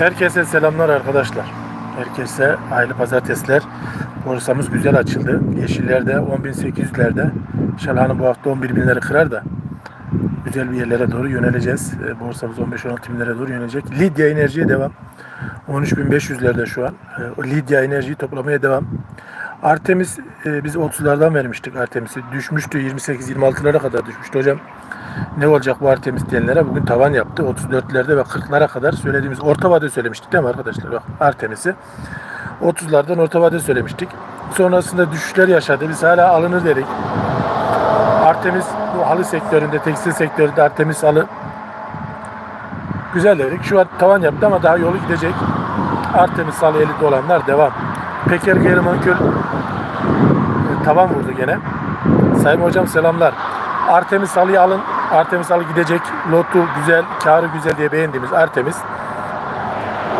Herkese selamlar arkadaşlar. Herkese hayırlı pazartesiler. Borsamız güzel açıldı. Yeşillerde 10.800'lerde. İnşallah hani bu hafta 11 binleri kırar da güzel bir yerlere doğru yöneleceğiz. E, Borsamız 15-16 binlere doğru yönelecek. Lidya Enerji'ye devam. 13.500'lerde şu an. E, Lidya Enerji'yi toplamaya devam. Artemis e, biz 30'lardan vermiştik Artemis'i. Düşmüştü 28-26'lara kadar düşmüştü hocam. Ne olacak bu Artemis diyenlere bugün tavan yaptı. 34'lerde ve 40'lara kadar söylediğimiz orta vade söylemiştik değil mi arkadaşlar? Bak Artemis'i 30'lardan orta vade söylemiştik. Sonrasında düşüşler yaşadı. Biz hala alınır dedik. Artemis bu halı sektöründe, tekstil sektöründe Artemis halı güzel dedik. Şu an tavan yaptı ama daha yolu gidecek. Artemis halı elinde olanlar devam. Peker Gerimanköl e, tavan vurdu gene. Sayın hocam selamlar. Artemis halıyı alın. Artemis halı gidecek. Lotu güzel, karı güzel diye beğendiğimiz Artemis.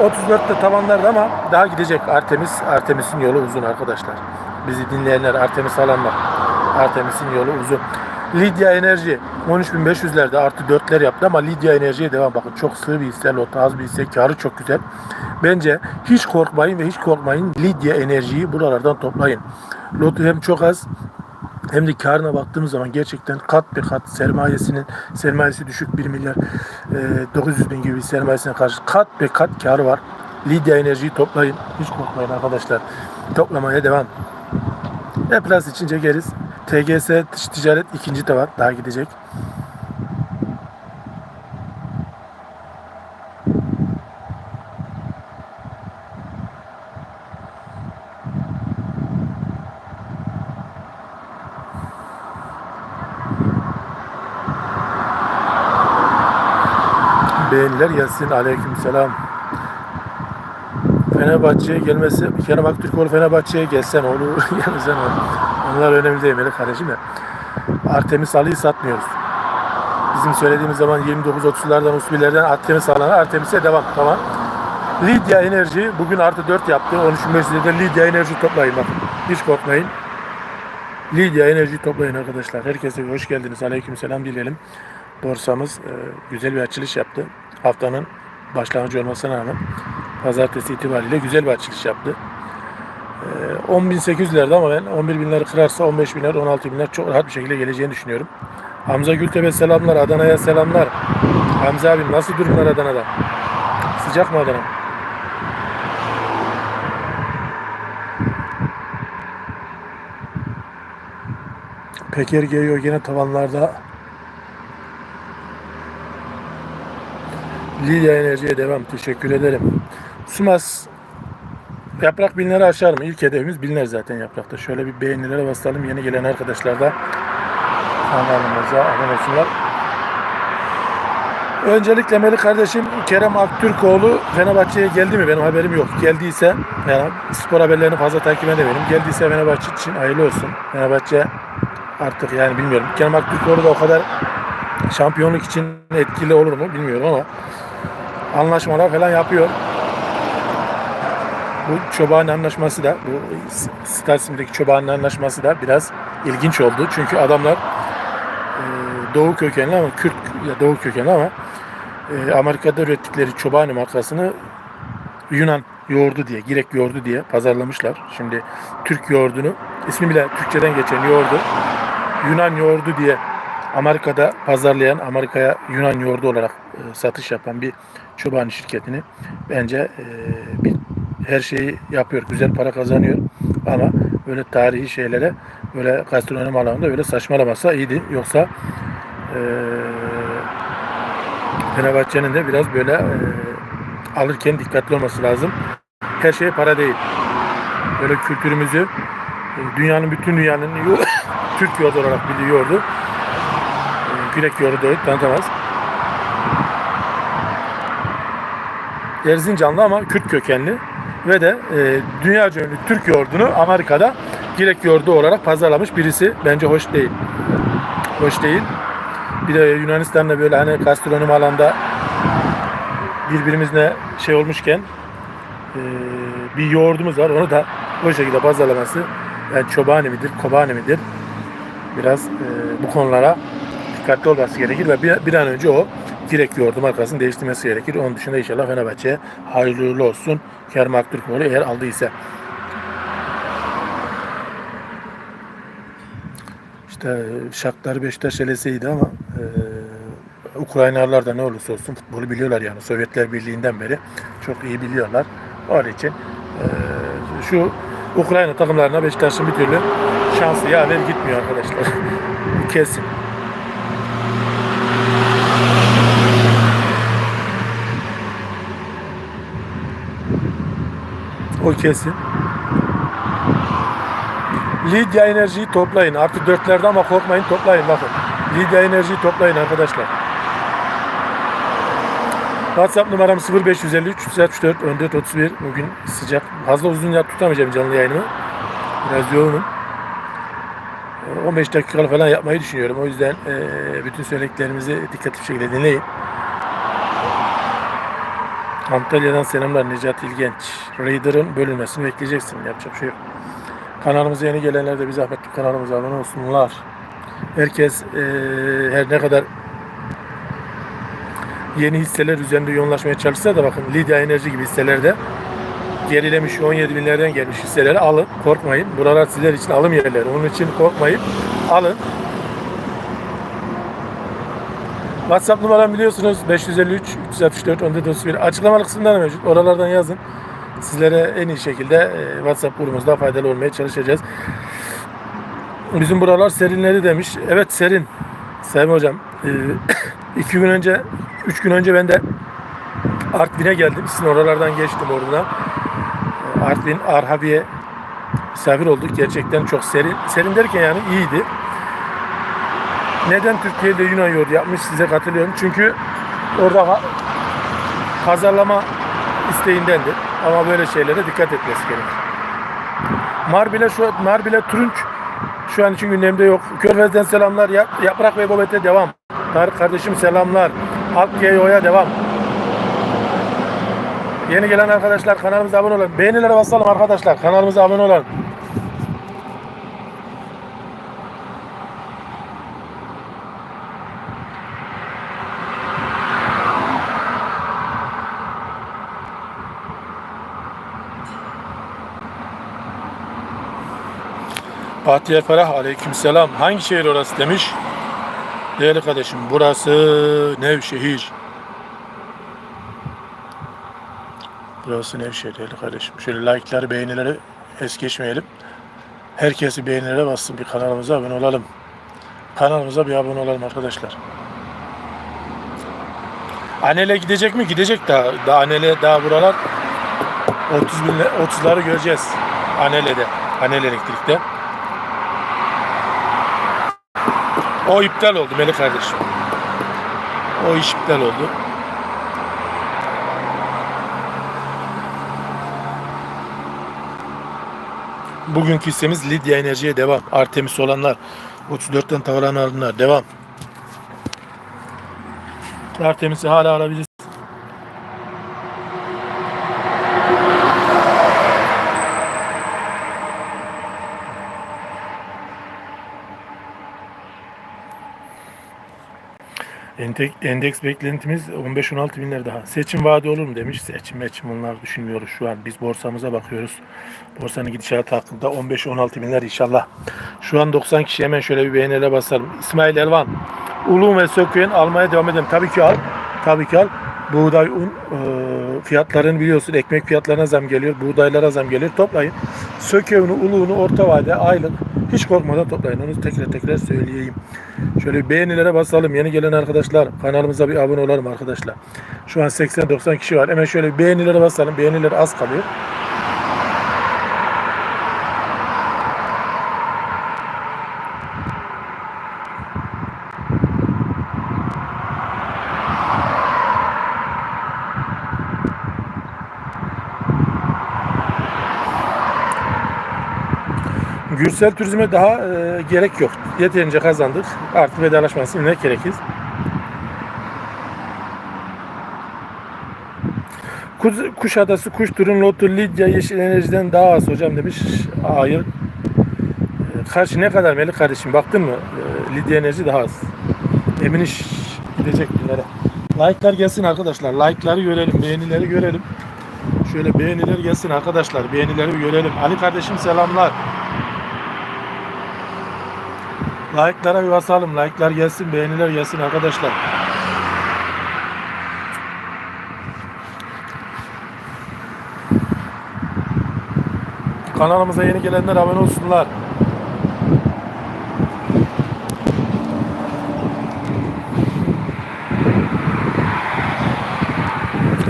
34'te tavanlarda ama daha gidecek Artemis. Artemis'in yolu uzun arkadaşlar. Bizi dinleyenler, Artemis alanlar. Artemis'in yolu uzun. Lidya Enerji 13.500'lerde artı 4'ler yaptı ama Lidya Enerji'ye devam. Bakın çok sığ bir hisse, lot az bir hisse, karı çok güzel. Bence hiç korkmayın ve hiç korkmayın. Lidya Enerji'yi buralardan toplayın. Lotu hem çok az hem de karına baktığımız zaman gerçekten kat be kat sermayesinin sermayesi düşük 1 milyar e, 900 bin gibi bir sermayesine karşı kat be kat karı var. Lidya Enerji'yi toplayın. Hiç korkmayın arkadaşlar. Toplamaya devam. Ve plus için çekeriz. TGS ticaret ikinci tavan daha gidecek. Beğeniler gelsin. Aleyküm selam. Fenerbahçe'ye gelmesi, Kerem Aktürkoğlu Fenerbahçe'ye gelsen olur, gelmesen olur. Onlar önemli değil Melih kardeşim ya. Artemis Ali'yi satmıyoruz. Bizim söylediğimiz zaman 29-30'lardan usullerden Artemis alana Artemis'e devam. Tamam. Lidya Enerji bugün artı 4 yaptı. 13.500'de Lidya Enerji toplayın bakın. Hiç korkmayın. Lidya Enerji toplayın arkadaşlar. Herkese hoş geldiniz. Aleyküm selam dileyelim. Borsamız e, güzel bir açılış yaptı. Haftanın başlangıcı olmasına rağmen pazartesi itibariyle güzel bir açılış yaptı. E, 10.800'lerde ama ben 11.000'leri kırarsa 15.000'ler 16.000'ler çok rahat bir şekilde geleceğini düşünüyorum. Hamza Gültepe selamlar. Adana'ya selamlar. Hamza abim nasıl durumlar Adana'da? Sıcak mı Adana? Peker geliyor yine tavanlarda. Lidya Enerji'ye devam. Teşekkür ederim. Sumas yaprak binleri aşar mı? İlk hedefimiz binler zaten yaprakta. Şöyle bir beğenilere basalım. Yeni gelen arkadaşlar da kanalımıza abone olsunlar. Öncelikle Melih kardeşim Kerem Aktürkoğlu Fenerbahçe'ye geldi mi? Benim haberim yok. Geldiyse yani spor haberlerini fazla takip edemedim. Geldiyse Fenerbahçe için hayırlı olsun. Fenerbahçe artık yani bilmiyorum. Kerem Aktürkoğlu da o kadar şampiyonluk için etkili olur mu bilmiyorum ama anlaşmalar falan yapıyor. Bu Çobani anlaşması da bu Stasim'deki Çobani anlaşması da biraz ilginç oldu. Çünkü adamlar e, Doğu kökenli ama Kürt ya Doğu kökenli ama e, Amerika'da ürettikleri Çobani markasını Yunan yoğurdu diye, Girek yoğurdu diye pazarlamışlar. Şimdi Türk yoğurdunu ismi bile Türkçeden geçen yoğurdu Yunan yoğurdu diye Amerika'da pazarlayan, Amerika'ya Yunan yoğurdu olarak e, satış yapan bir çobani şirketini bence e, bir her şeyi yapıyor, güzel para kazanıyor ama böyle tarihi şeylere böyle gastronomi alanında böyle saçmalamasa iyiydi. Yoksa e, Fenerbahçe'nin de biraz böyle e, alırken dikkatli olması lazım. Her şey para değil. Böyle kültürümüzü e, dünyanın bütün dünyanın Türk yoğurdu olarak biliyordu. Gürek yoğurdu değil, tanıtamaz. Erzincanlı ama Kürt kökenli ve de e, dünya ünlü Türk yoğurdunu Amerika'da Girek yoğurdu olarak pazarlamış birisi. Bence hoş değil. Hoş değil. Bir de Yunanistan'da böyle hani gastronomi alanda birbirimizle şey olmuşken e, bir yoğurdumuz var. Onu da o şekilde pazarlaması yani çobani midir, kobani midir? Biraz e, bu konulara dikkatli olması gerekir ve bir, bir an önce o direkt yoğurdu markasını değiştirmesi gerekir. Onun dışında inşallah Fenerbahçe'ye hayırlı uğurlu olsun. Kerem Aktürkoğlu eğer aldıysa. İşte Shakhtar Beşiktaş elesiydi ama e, Ukraynalılar da ne olursa olsun futbolu biliyorlar yani. Sovyetler Birliği'nden beri çok iyi biliyorlar. Onun için e, şu Ukrayna takımlarına Beşiktaş'ın bir türlü şansı yaver gitmiyor arkadaşlar. Kesin. O kesin. Lidya enerjiyi toplayın. Artı dörtlerde ama korkmayın toplayın bakın. Lidya enerjiyi toplayın arkadaşlar. WhatsApp numaram 0553 364 14 31. Bugün sıcak. Fazla uzun yat tutamayacağım canlı yayını. Biraz yoğunum. Ee, 15 dakika falan yapmayı düşünüyorum. O yüzden eee, bütün söylediklerimizi dikkatli bir şekilde dinleyin. Antalya'dan selamlar Necat İlgenç. Raider'ın bölünmesini bekleyeceksin. Yapacak şey yok. Kanalımıza yeni gelenler de bir zahmet kanalımıza abone olsunlar. Herkes eee, her ne kadar yeni hisseler üzerinde yoğunlaşmaya çalışsa da bakın Lidya Enerji gibi hisselerde gerilemiş 17 binlerden gelmiş hisseleri alın. Korkmayın. Buralar sizler için alım yerleri. Onun için korkmayın. Alın. WhatsApp numaram biliyorsunuz 553 364 1431 açıklamalı kısımda da mevcut. Oralardan yazın. Sizlere en iyi şekilde e, WhatsApp grubumuzda faydalı olmaya çalışacağız. Bizim buralar serinleri demiş. Evet serin. Sevim hocam. e, iki gün önce, üç gün önce ben de Artvin'e geldim. Sizin oralardan geçtim oradan. E, Artvin, Arhavi'ye misafir olduk. Gerçekten çok serin. Serin derken yani iyiydi. Neden Türkiye'de Yunan yoğurdu yapmış size katılıyorum. Çünkü orada pazarlama isteğindendir. Ama böyle şeylere dikkat etmesi gerekir. Marbile şu Marbile Turunç şu an için gündemde yok. Körfez'den selamlar. Yap, Yaprak ve Bobet'e devam. Tarık kardeşim selamlar. Halk GEO'ya devam. Yeni gelen arkadaşlar kanalımıza abone olun. Beğenilere basalım arkadaşlar. Kanalımıza abone olun. Fatih Ferah aleykümselam. Hangi şehir orası demiş? Değerli kardeşim burası Nevşehir. Burası Nevşehir değerli kardeşim. Şöyle like'ları beğenileri es geçmeyelim. Herkesi beğenilere bassın bir kanalımıza abone olalım. Kanalımıza bir abone olalım arkadaşlar. Anel'e gidecek mi? Gidecek daha. Daha Anel'e daha buralar 30 bin 30'ları göreceğiz. Anel'e Anel Elektrik'te. O iptal oldu Melih kardeşim. O iş iptal oldu. Bugünkü hissemiz Lidya Enerji'ye devam. Artemis olanlar. 34'ten tavran alınlar. Devam. Artemis'i hala alabiliriz. Endeks, beklentimiz 15-16 binler daha. Seçim vaadi olur mu demiş. Seçim meçim onlar düşünmüyoruz şu an. Biz borsamıza bakıyoruz. Borsanın gidişatı hakkında 15-16 binler inşallah. Şu an 90 kişi hemen şöyle bir beğenilere basarım. İsmail Elvan. Ulum ve Söküyen almaya devam edelim. Tabii ki al. Tabii ki al. Buğday, un e, fiyatlarını biliyorsun. Ekmek fiyatlarına zam geliyor. Buğdaylara zam geliyor. Toplayın. Söküğünü, uluğunu orta vade, aylık hiç korkmadan toplayın. Onu tekrar tekrar söyleyeyim. Şöyle beğenilere basalım. Yeni gelen arkadaşlar kanalımıza bir abone olalım arkadaşlar. Şu an 80-90 kişi var. Hemen şöyle beğenilere basalım. Beğeniler az kalıyor. Gürsel Turizm'e daha e, gerek yok. Yeterince kazandık. Artık vedalaşmasını ne gerekir? Kuz- Kuşadası kuş turun lotu Lidya Yeşil Enerji'den daha az hocam demiş. Hayır. E, Karşı ne kadar Melih kardeşim baktın mı? E, Lidya Enerji daha az. Emin iş gidecek günlere. Like'lar gelsin arkadaşlar. Like'ları görelim, beğenileri görelim. Şöyle beğeniler gelsin arkadaşlar. Beğenileri görelim. Ali kardeşim selamlar. Like'lara bir basalım. Like'lar gelsin, beğeniler gelsin arkadaşlar. Kanalımıza yeni gelenler abone olsunlar.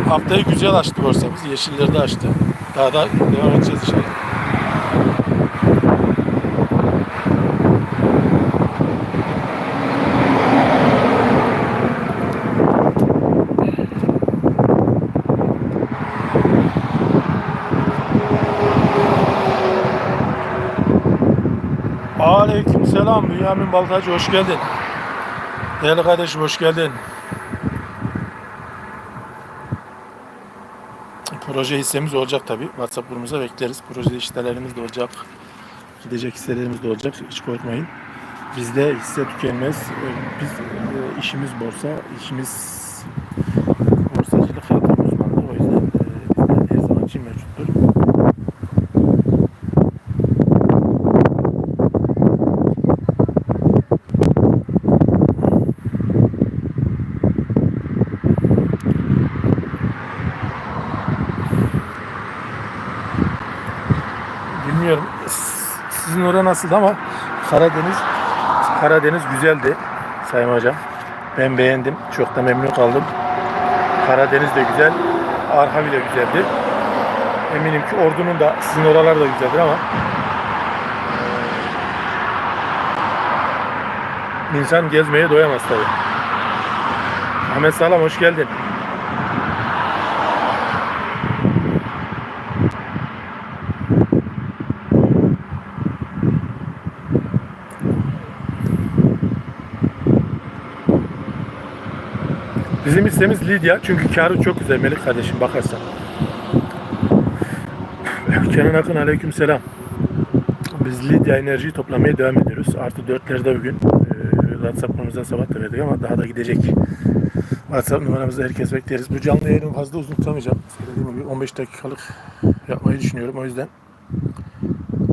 Haftayı güzel açtı borsamız. Yeşillerde açtı. Daha da devam edeceğiz inşallah. Aleyküm selam. Bünyamin Baltacı hoş geldin. Değerli kardeşim hoş geldin. Proje hissemiz olacak tabi. WhatsApp grubumuza bekleriz. Proje işlerimiz de olacak. Gidecek hisselerimiz de olacak. Hiç korkmayın. Bizde hisse tükenmez. Biz e, işimiz borsa, işimiz borsacılık yatırım uzmanlığı. O yüzden e, bizde her zaman için mevcuttur. Bilmiyorum s- sizin orada nasıl ama Karadeniz Karadeniz güzeldi Sayın Hocam. Ben beğendim. Çok da memnun kaldım. Karadeniz de güzel. Arka bile güzeldi. Eminim ki Ordu'nun da sizin oralar da güzeldir ama eee, insan gezmeye doyamaz tabii. Ahmet Salam hoş geldin. Bizim hissemiz Lidya çünkü karı çok güzel Melik kardeşim bakarsan. Kenan Akın aleyküm selam. Biz Lidya enerjiyi toplamaya devam ediyoruz. Artı dörtlerde bugün. Ee, WhatsApp numaramızdan sabah da verdik ama daha da gidecek. WhatsApp numaramızda herkes bekleriz. Bu canlı yayını fazla uzun tutamayacağım. Söylediğim gibi 15 dakikalık yapmayı düşünüyorum. O yüzden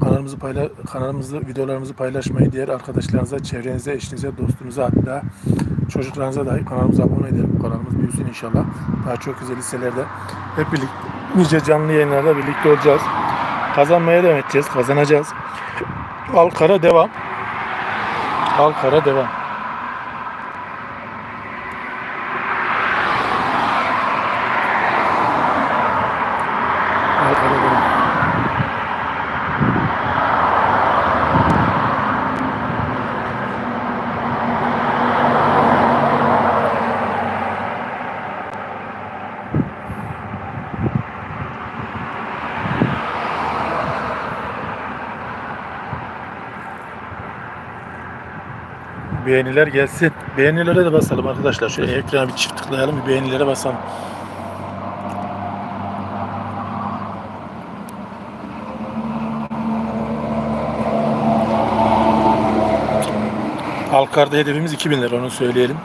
kanalımızı payla kanalımızı videolarımızı paylaşmayı diğer arkadaşlarınıza, çevrenize, eşinize, dostunuza hatta çocuklarınıza dahi kanalımıza abone edelim. Kanalımız büyüsün inşallah. Daha çok güzel hisselerde hep birlikte nice canlı yayınlarda birlikte olacağız. Kazanmaya devam edeceğiz. Kazanacağız. Alkara devam. Alkara devam. Alkara devam. Beğeniler gelsin. Beğenilere de basalım arkadaşlar. Şöyle ekrana bir çift tıklayalım. Bir beğenilere basalım. Halkarda hedefimiz 2000 lira onu söyleyelim.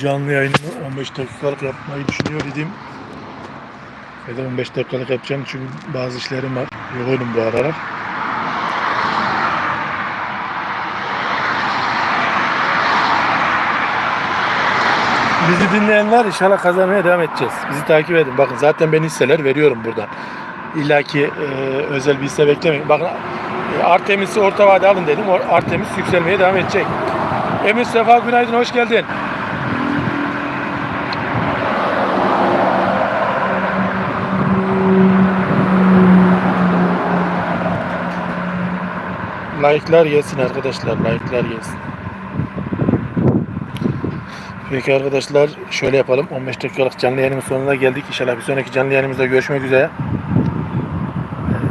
Canlı yayını 15 dakikalık yapmayı düşünüyor idim. Ya da 15 dakikalık yapacağım çünkü bazı işlerim var. Yoğunum bu aralar. Bizi dinleyenler inşallah kazanmaya devam edeceğiz. Bizi takip edin. Bakın zaten ben hisseler veriyorum buradan. İlla ki e, özel bir hisse beklemeyin. Bakın e, Artemis'i orta vade alın dedim. Artemis yükselmeye devam edecek. Emir Sefa günaydın hoş geldin. Like'lar gelsin arkadaşlar. Like'lar gelsin. Peki arkadaşlar şöyle yapalım. 15 dakikalık canlı yayınımın sonuna geldik. İnşallah bir sonraki canlı yayınımızda görüşmek üzere.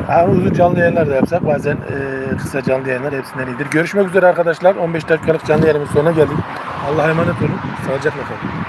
Ee, Ha, uzun canlı yayınlar da yapsak bazen e, kısa canlı yayınlar hepsinden iyidir. Görüşmek üzere arkadaşlar. 15 dakikalık canlı yayınımın sonuna geldik. Allah'a emanet olun. Sağlıcakla kalın.